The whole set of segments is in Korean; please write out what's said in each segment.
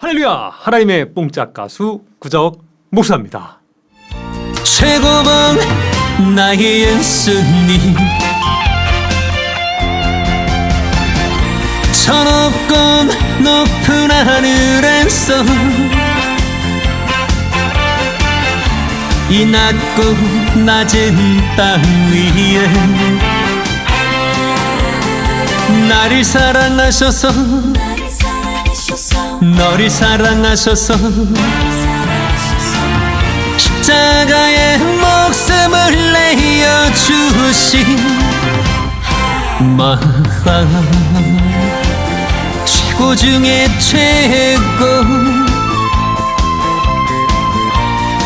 할렐루야! 하나님의 뽕짝 가수 구적 목사입니다. 최고봉 나의 예수님 저 높고 높은 하늘에서 이 낮고 낮은 땅 위에 나를 사랑하셔서 너를 사랑하셔서 십자가에 목숨을 내어 주신 마음 최고 중에 최고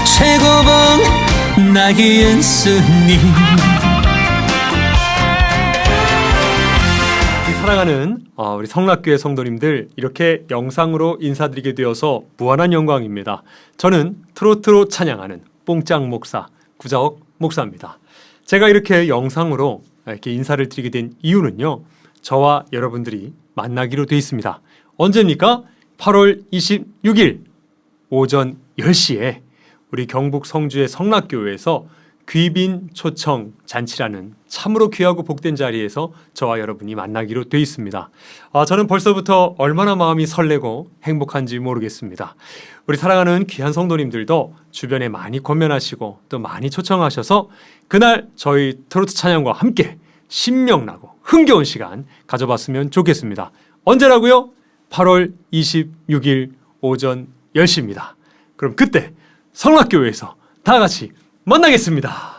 최고봉 나의 예수님 사랑하는 어, 우리 성락교회 성도님들 이렇게 영상으로 인사드리게 되어서 무한한 영광입니다. 저는 트로트로 찬양하는 뽕짝 목사 구자옥 목사입니다. 제가 이렇게 영상으로 이렇게 인사를 드리게 된 이유는요. 저와 여러분들이 만나기로 돼 있습니다. 언제입니까? 8월 26일 오전 10시에 우리 경북 성주의 성락교회에서 귀빈 초청 잔치라는 참으로 귀하고 복된 자리에서 저와 여러분이 만나기로 돼 있습니다. 아, 저는 벌써부터 얼마나 마음이 설레고 행복한지 모르겠습니다. 우리 사랑하는 귀한 성도님들도 주변에 많이 권면하시고 또 많이 초청하셔서 그날 저희 트로트 찬양과 함께 신명나고 흥겨운 시간 가져봤으면 좋겠습니다. 언제라고요? 8월 26일 오전 10시입니다. 그럼 그때 성락교회에서 다 같이 만나겠습니다.